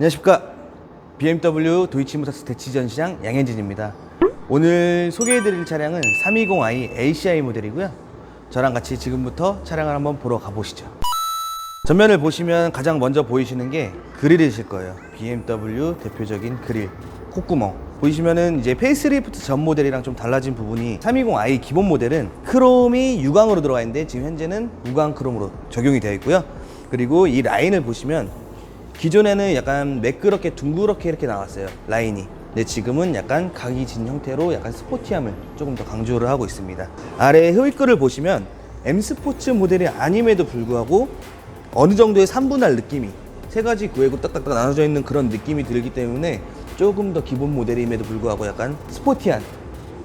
안녕하십니까. BMW 도이치모터스 대치전시장 양현진입니다. 오늘 소개해드릴 차량은 320i ACI 모델이고요. 저랑 같이 지금부터 차량을 한번 보러 가보시죠. 전면을 보시면 가장 먼저 보이시는 게 그릴이실 거예요. BMW 대표적인 그릴 콧구멍. 보이시면은 이제 페이스리프트 전 모델이랑 좀 달라진 부분이 320i 기본 모델은 크롬이 유광으로 들어가 있는데 지금 현재는 무광 크롬으로 적용이 되어 있고요. 그리고 이 라인을 보시면 기존에는 약간 매끄럽게 둥그렇게 이렇게 나왔어요 라인이 근데 지금은 약간 각이 진 형태로 약간 스포티함을 조금 더 강조를 하고 있습니다 아래 흡입구를 보시면 M 스포츠 모델이 아님에도 불구하고 어느 정도의 3분할 느낌이 세 가지 구획으로 딱딱딱 나눠져 있는 그런 느낌이 들기 때문에 조금 더 기본 모델임에도 불구하고 약간 스포티한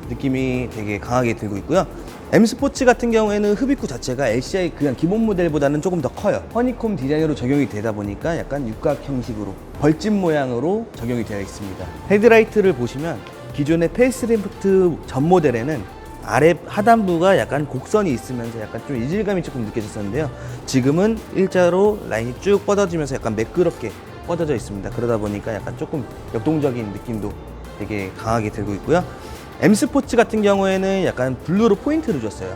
느낌이 되게 강하게 들고 있고요. M 스포츠 같은 경우에는 흡입구 자체가 LCI 그냥 기본 모델보다는 조금 더 커요. 허니콤 디자인으로 적용이 되다 보니까 약간 육각 형식으로 벌집 모양으로 적용이 되어 있습니다. 헤드라이트를 보시면 기존의 페이스리프트 전 모델에는 아래 하단부가 약간 곡선이 있으면서 약간 좀 이질감이 조금 느껴졌었는데요. 지금은 일자로 라인이 쭉 뻗어지면서 약간 매끄럽게 뻗어져 있습니다. 그러다 보니까 약간 조금 역동적인 느낌도 되게 강하게 들고 있고요. M 스포츠 같은 경우에는 약간 블루로 포인트를 줬어요.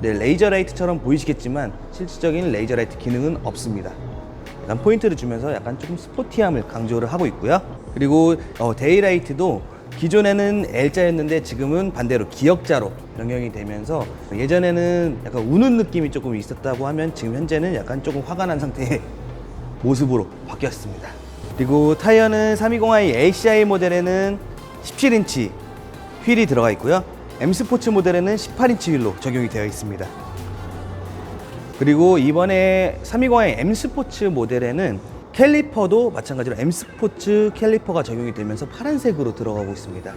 네, 레이저 라이트처럼 보이시겠지만 실질적인 레이저 라이트 기능은 없습니다. 약간 포인트를 주면서 약간 조금 스포티함을 강조를 하고 있고요. 그리고 어, 데이라이트도 기존에는 L자였는데 지금은 반대로 기역자로 변경이 되면서 예전에는 약간 우는 느낌이 조금 있었다고 하면 지금 현재는 약간 조금 화가 난 상태의 모습으로 바뀌었습니다. 그리고 타이어는 320i ACI 모델에는 17인치 휠이 들어가 있고요. M 스포츠 모델에는 18인치 휠로 적용이 되어 있습니다. 그리고 이번에 320i M 스포츠 모델에는 캘리퍼도 마찬가지로 M 스포츠 캘리퍼가 적용이 되면서 파란색으로 들어가고 있습니다.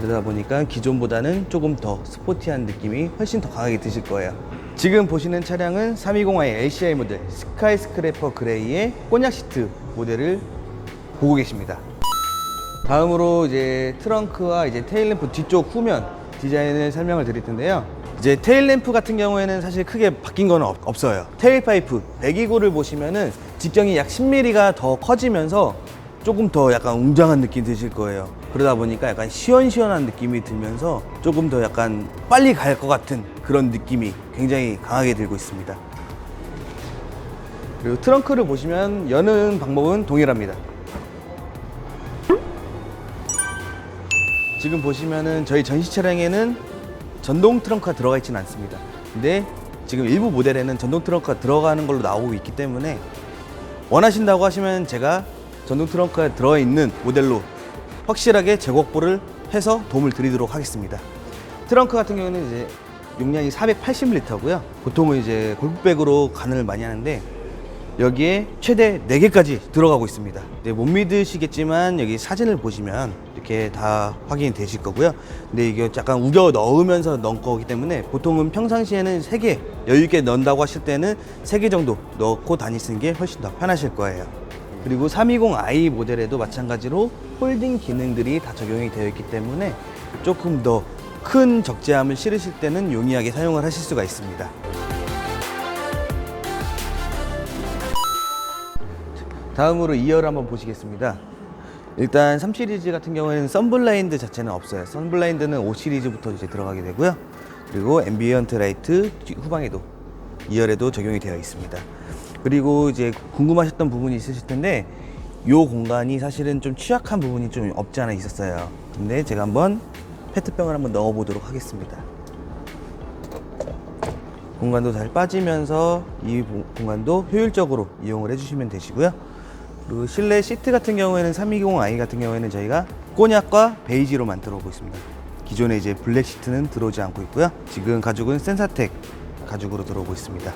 그러다 보니까 기존보다는 조금 더 스포티한 느낌이 훨씬 더 강하게 드실 거예요. 지금 보시는 차량은 320i LCI 모델 스카이 스크래퍼 그레이의 꼬냑 시트 모델을 보고 계십니다. 다음으로 이제 트렁크와 이제 테일램프 뒤쪽 후면 디자인을 설명을 드릴 텐데요. 이제 테일램프 같은 경우에는 사실 크게 바뀐 건 없- 없어요. 테일 파이프 배기구를 보시면은 직경이 약 10mm가 더 커지면서 조금 더 약간 웅장한 느낌 드실 거예요. 그러다 보니까 약간 시원시원한 느낌이 들면서 조금 더 약간 빨리 갈 것 같은 그런 느낌이 굉장히 강하게 들고 있습니다. 그리고 트렁크를 보시면 여는 방법은 동일합니다. 지금 보시면은 저희 전시 차량에는 전동 트렁크가 들어가 있지는 않습니다. 근데 지금 일부 모델에는 전동 트렁크가 들어가는 걸로 나오고 있기 때문에 원하신다고 하시면 제가 전동 트렁크가 들어있는 모델로 확실하게 재곡보를 해서 도움을 드리도록 하겠습니다. 트렁크 같은 경우는 이제 용량이 480리터고요. 보통은 이제 골프백으로 간을 많이 하는데 여기에 최대 4개까지 들어가고 있습니다. 네, 못 믿으시겠지만 여기 사진을 보시면 이렇게 다 확인이 되실 거고요. 근데 이게 약간 우겨 넣으면서 넣은 거기 때문에 보통은 평상시에는 3개 여유있게 넣는다고 하실 때는 3개 정도 넣고 다니시는 게 훨씬 더 편하실 거예요. 그리고 320i 모델에도 마찬가지로 홀딩 기능들이 다 적용이 되어 있기 때문에 조금 더 큰 적재함을 실으실 때는 용이하게 사용을 하실 수가 있습니다. 다음으로 2열 한번 보시겠습니다. 일단 3 시리즈 같은 경우에는 썬블라인드 자체는 없어요. 썬블라인드는 5 시리즈부터 이제 들어가게 되고요. 그리고 앰비언트 라이트 뒤- 후방에도 2열에도 적용이 되어 있습니다. 그리고 이제 궁금하셨던 부분이 있으실 텐데 이 공간이 사실은 좀 취약한 부분이 좀 없지 않아 있었어요. 근데 제가 한번 페트병을 한번 넣어 보도록 하겠습니다. 공간도 잘 빠지면서 이 보- 공간도 효율적으로 이용을 해주시면 되시고요. 그리고 실내 시트 같은 경우에는 320i 같은 경우에는 저희가 꼬냑과 베이지로 만 들어 오고 있습니다. 기존에 이제 블랙 시트는 들어오지 않고 있고요. 지금 가죽은 센사텍 가죽으로 들어오고 있습니다.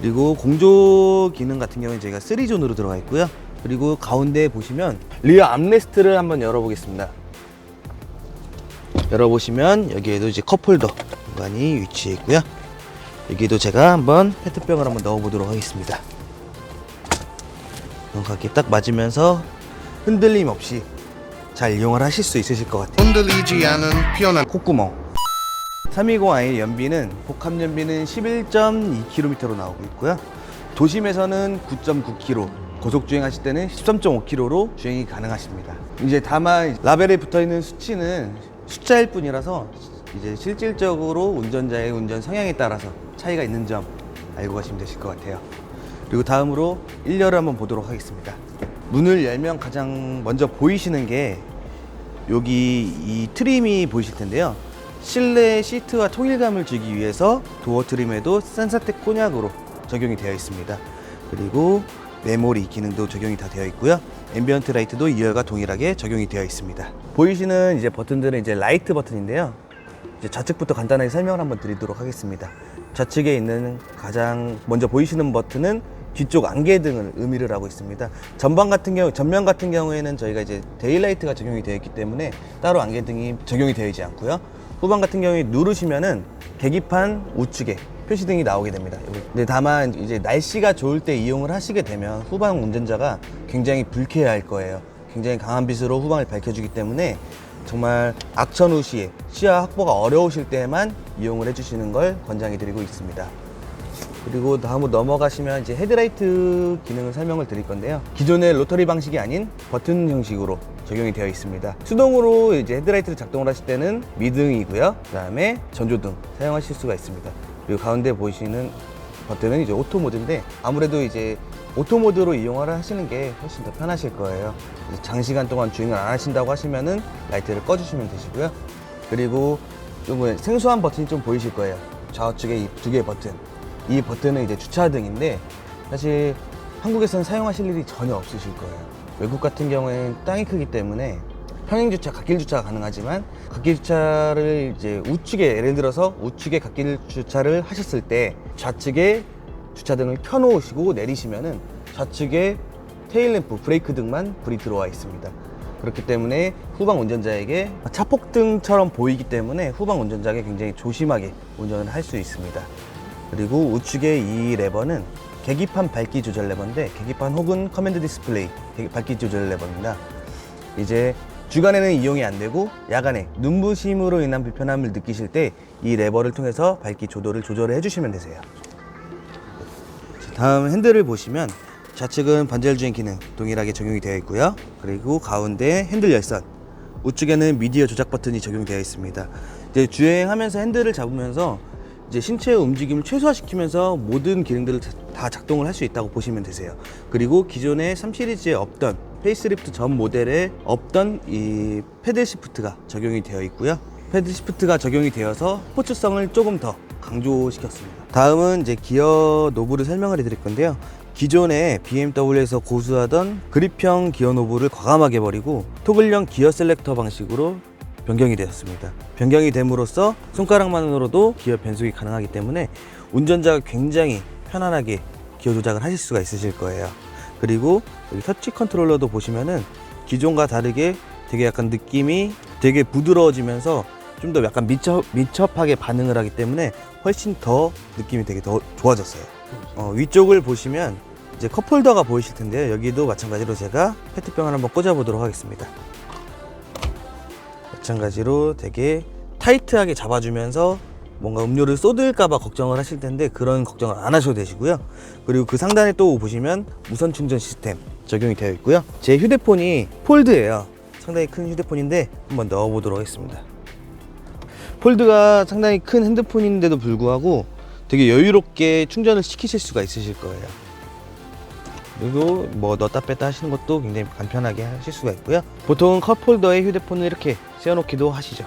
그리고 공조 기능 같은 경우는 저희가 3존으로 들어가 있고요. 그리고 가운데 보시면 리어 암레스트를 한번 열어보겠습니다. 열어보시면 여기에도 이제 컵홀더 공간이 위치해 있고요. 여기도 제가 한번 페트병을 한번 넣어보도록 하겠습니다. 정확하게 딱 맞으면서 흔들림 없이 잘 이용을 하실 수 있으실 것 같아요. 흔들리지 않은 편한 콧구멍 320i 연비는 복합 연비는 11.2km로 나오고 있고요. 도심에서는 9.9km, 고속 주행하실 때는 13.5km로 주행이 가능하십니다. 이제 다만 라벨에 붙어 있는 수치는 숫자일 뿐이라서 이제 실질적으로 운전자의 운전 성향에 따라서 차이가 있는 점 알고 가시면 되실 것 같아요. 그리고 다음으로 1열을 한번 보도록 하겠습니다. 문을 열면 가장 먼저 보이시는 게 여기 이 트림이 보이실 텐데요. 실내 시트와 통일감을 주기 위해서 도어 트림에도 산사텍 콘약으로 적용이 되어 있습니다. 그리고 메모리 기능도 적용이 다 되어 있고요. 앰비언트 라이트도 2열과 동일하게 적용이 되어 있습니다. 보이시는 이제 버튼들은 이제 라이트 버튼인데요. 이제 좌측부터 간단하게 설명을 한번 드리도록 하겠습니다. 좌측에 있는 가장 먼저 보이시는 버튼은 뒤쪽 안개 등을 의미를 하고 있습니다. 전방 같은 경우, 전면 같은 경우에는 저희가 이제 데일라이트가 적용이 되어 있기 때문에 따로 안개 등이 적용이 되어 있지 않고요. 후방 같은 경우에 누르시면은 계기판 우측에 표시등이 나오게 됩니다. 근데 다만 이제 날씨가 좋을 때 이용을 하시게 되면 후방 운전자가 굉장히 불쾌해할 거예요. 굉장히 강한 빛으로 후방을 밝혀주기 때문에 정말 악천 후 시에 시야 확보가 어려우실 때만 이용을 해주시는 걸 권장해 드리고 있습니다. 그리고 다음으로 넘어가시면 이제 헤드라이트 기능을 설명을 드릴 건데요. 기존의 로터리 방식이 아닌 버튼 형식으로 적용이 되어 있습니다. 수동으로 이제 헤드라이트를 작동을 하실 때는 미등이고요. 그다음에 전조등 사용하실 수가 있습니다. 그리고 가운데 보이시는 버튼은 이제 오토 모드인데 아무래도 이제 오토 모드로 이용을 하시는 게 훨씬 더 편하실 거예요. 장시간 동안 주행을 안 하신다고 하시면은 라이트를 꺼주시면 되시고요. 그리고 좀 생소한 버튼이 좀 보이실 거예요. 좌우측에 이 두 개의 버튼. 이 버튼은 이제 주차등인데 사실 한국에서는 사용하실 일이 전혀 없으실 거예요. 외국 같은 경우에는 땅이 크기 때문에 평행 주차, 갓길 주차가 가능하지만 갓길 주차를 이제 우측에 예를 들어서 우측에 갓길 주차를 하셨을 때 좌측에 주차등을 켜놓으시고 내리시면은 좌측에 테일램프, 브레이크 등만 불이 들어와 있습니다. 그렇기 때문에 후방 운전자에게 차폭등처럼 보이기 때문에 후방 운전자에게 굉장히 조심하게 운전을 할 수 있습니다. 그리고 우측의 이 레버는 계기판 밝기 조절 레버인데 계기판 혹은 커맨드 디스플레이 계- 밝기 조절 레버입니다. 이제 주간에는 이용이 안 되고 야간에 눈부심으로 인한 불편함을 느끼실 때 이 레버를 통해서 밝기 조도를 조절을 해주시면 되세요. 자, 다음 핸들을 보시면 좌측은 반절 주행 기능 동일하게 적용이 되어 있고요. 그리고 가운데 핸들 열선, 우측에는 미디어 조작 버튼이 적용되어 있습니다. 이제 주행하면서 핸들을 잡으면서 이제 신체의 움직임을 최소화시키면서 모든 기능들을 다 작동을 할 수 있다고 보시면 되세요. 그리고 기존의 3 시리즈에 없던 페이스리프트 전 모델에 없던 이 패드 시프트가 적용이 되어 있고요. 패드 시프트가 적용이 되어서 스포츠성을 조금 더 강조시켰습니다. 다음은 이제 기어 노브를 설명을 해드릴 건데요. 기존에 BMW에서 고수하던 그립형 기어 노브를 과감하게 버리고 토글형 기어 셀렉터 방식으로 변경이 되었습니다. 변경이 됨으로써 손가락만으로도 기어 변속이 가능하기 때문에 운전자가 굉장히 편안하게 기어 조작을 하실 수가 있으실 거예요. 그리고 여기 터치 컨트롤러도 보시면은 기존과 다르게 되게 약간 느낌이 되게 부드러워지면서 좀 더 약간 미첩, 미첩하게 반응을 하기 때문에 훨씬 더 느낌이 되게 더 좋아졌어요. 어, 위쪽을 보시면 이제 컵홀더가 보이실 텐데요. 여기도 마찬가지로 제가 페트병을 한번 꽂아보도록 하겠습니다. 마찬가지로 되게 타이트하게 잡아주면서 뭔가 음료를 쏟을까봐 걱정을 하실 텐데 그런 걱정을 안 하셔도 되시고요. 그리고 그 상단에 또 보시면 무선 충전 시스템 적용이 되어 있고요. 제 휴대폰이 폴드예요. 상당히 큰 휴대폰인데 한번 넣어보도록 하겠습니다. 폴드가 상당히 큰 핸드폰인데도 불구하고 되게 여유롭게 충전을 시키실 수가 있으실 거예요. 그리고 뭐 넣었다 뺐다 하시는 것도 굉장히 간편하게 하실 수가 있고요. 보통 컵홀더에 휴대폰을 이렇게 세워놓기도 하시죠.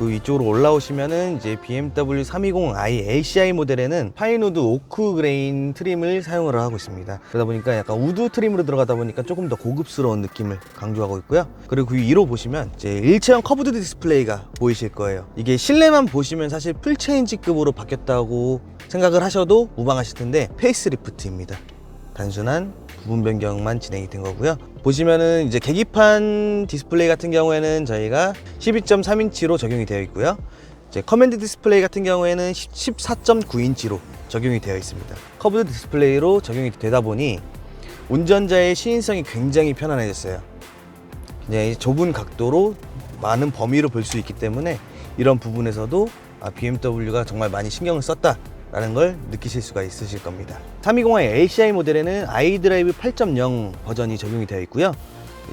그 위쪽으로 올라오시면은 이제 BMW 320i ACI 모델에는 파이노드 오크 그레인 트림을 사용을 하고 있습니다. 그러다 보니까 약간 우드 트림으로 들어가다 보니까 조금 더 고급스러운 느낌을 강조하고 있고요. 그리고 그 위로 보시면 이제 일체형 커브드 디스플레이가 보이실 거예요. 이게 실내만 보시면 사실 풀체인지급으로 바뀌었다고 생각을 하셔도 무방하실 텐데 페이스리프트입니다. 단순한 부분 변경만 진행이 된 거고요. 보시면은 이제 계기판 디스플레이 같은 경우에는 저희가 12.3인치로 적용이 되어 있고요. 이제 커맨드 디스플레이 같은 경우에는 14.9인치로 적용이 되어 있습니다. 커브드 디스플레이로 적용이 되다 보니 운전자의 시인성이 굉장히 편안해졌어요. 굉장히 좁은 각도로 많은 범위를 볼수 있기 때문에 이런 부분에서도 아, BMW가 정말 많이 신경을 썼다 라는 걸 느끼실 수가 있으실 겁니다. 320i LCI 모델에는 iDrive 8.0 버전이 적용이 되어 있고요.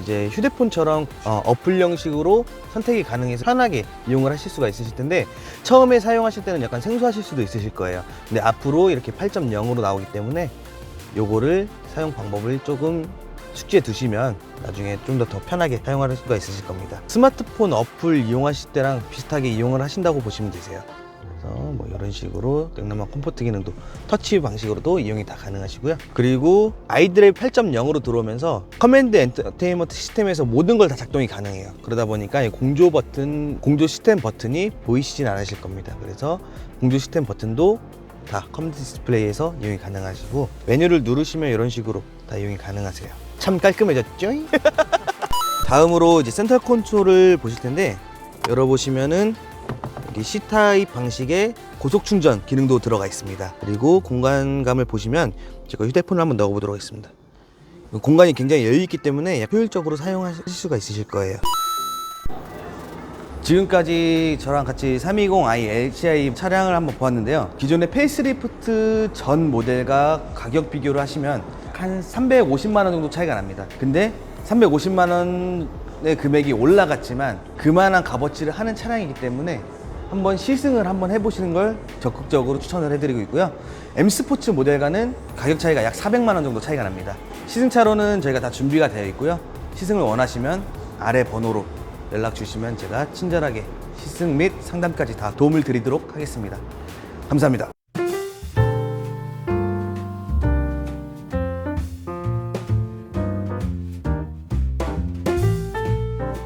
이제 휴대폰처럼 어, 어플 형식으로 선택이 가능해서 편하게 이용을 하실 수가 있으실 텐데 처음에 사용하실 때는 약간 생소하실 수도 있으실 거예요. 근데 앞으로 이렇게 8.0으로 나오기 때문에 요거를 사용 방법을 조금 숙지해 두시면 나중에 좀 더 더 편하게 사용할 수가 있으실 겁니다. 스마트폰 어플 이용하실 때랑 비슷하게 이용을 하신다고 보시면 되세요 이런 식으로 냉난방 컴포트 기능도 터치 방식으로도 이용이 다 가능하시고요. 그리고 아이드라이브 8.0으로 들어오면서 커맨드 엔터테인먼트 시스템에서 모든 걸 다 작동이 가능해요. 그러다 보니까 이 공조 버튼, 공조 시스템 버튼이 보이시진 않으실 겁니다. 그래서 공조 시스템 버튼도 다 커맨드 디스플레이에서 이용이 가능하시고 메뉴를 누르시면 이런 식으로 다 이용이 가능하세요. 참 깔끔해졌죠? 다음으로 이제 센터 콘솔을 보실 텐데 열어보시면은 여기 C타입 방식의 고속 충전 기능도 들어가 있습니다. 그리고 공간감을 보시면 제가 휴대폰을 한번 넣어보도록 하겠습니다. 공간이 굉장히 여유 있기 때문에 효율적으로 사용하실 수가 있으실 거예요. 지금까지 저랑 같이 320i LCI 차량을 한번 보았는데요. 기존의 페이스리프트 전 모델과 가격 비교를 하시면 한 350만 원 정도 차이가 납니다. 근데 350만 원의 금액이 올라갔지만 그만한 값어치를 하는 차량이기 때문에 한번 시승을 한번 해보시는 걸 적극적으로 추천을 해드리고 있고요. M 스포츠 모델과는 가격 차이가 약 400만 원 정도 차이가 납니다. 시승차로는 저희가 다 준비가 되어 있고요. 시승을 원하시면 아래 번호로 연락 주시면 제가 친절하게 시승 및 상담까지 다 도움을 드리도록 하겠습니다. 감사합니다.